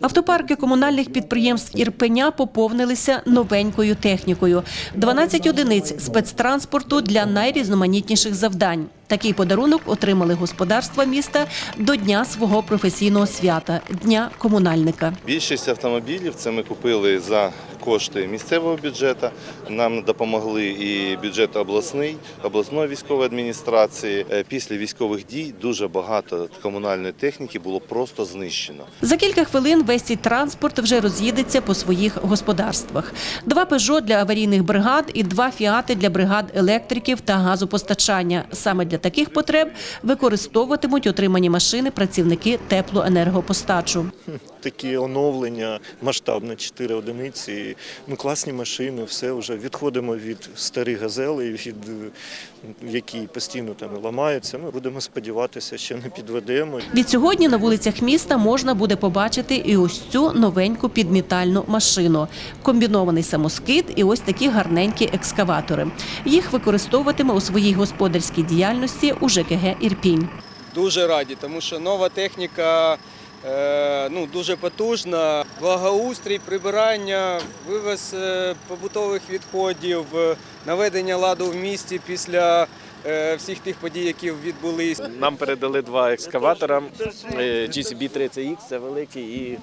Автопарки комунальних підприємств Ірпеня поповнилися новенькою технікою. 12 одиниць спецтранспорту для найрізноманітніших завдань. Такий подарунок отримали господарства міста до дня свого професійного свята дня комунальника. Більшість автомобілів це ми купили за кошти місцевого бюджету. Нам допомогли і бюджет обласний, обласної військової адміністрації. Е, Після військових дій дуже багато комунальної техніки було просто знищено. За кілька хвилин весь цей транспорт вже роз'їдеться по своїх господарствах. Два «Пежо» для аварійних бригад і два «Фіати» для бригад електриків та газопостачання. Саме для таких потреб використовуватимуть отримані машини працівники теплоенергопостачу. такі оновлення, масштабне 4 одиниці, ну класні машини, все вже відходимо від старих газелей, від які постійно там ламаються. Ми будемо сподіватися, що не підведемо. Від сьогодні на вулицях міста можна буде побачити і ось цю новеньку підмітальну машину. Комбінований самоскид і ось такі гарненькі екскаватори. Їх використовуватиме у своїй господарській діяльності у ЖКГ Ірпінь. Дуже раді, тому що нова техніка ну, дуже потужна. Благоустрій, прибирання, вивез е, побутових відходів, е, наведення ладу в місті після е, всіх тих подій, які відбулись. Нам передали два екскаватора. е, GCB 30X, це великий, і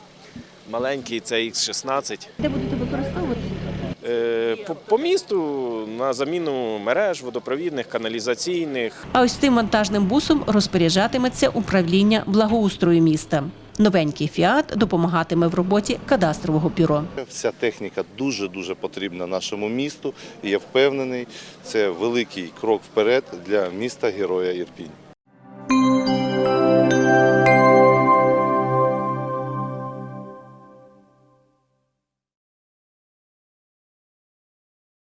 маленький це X16. Де будете використовувати? Е, По, по місту на заміну мереж водопровідних, каналізаційних. А ось цим вантажним бусом розпоряджатиметься управління благоустрою міста. Новенький фіат допомагатиме в роботі кадастрового бюро. Вся техніка дуже дуже потрібна нашому місту. І я впевнений, це великий крок вперед для міста Героя Ірпінь.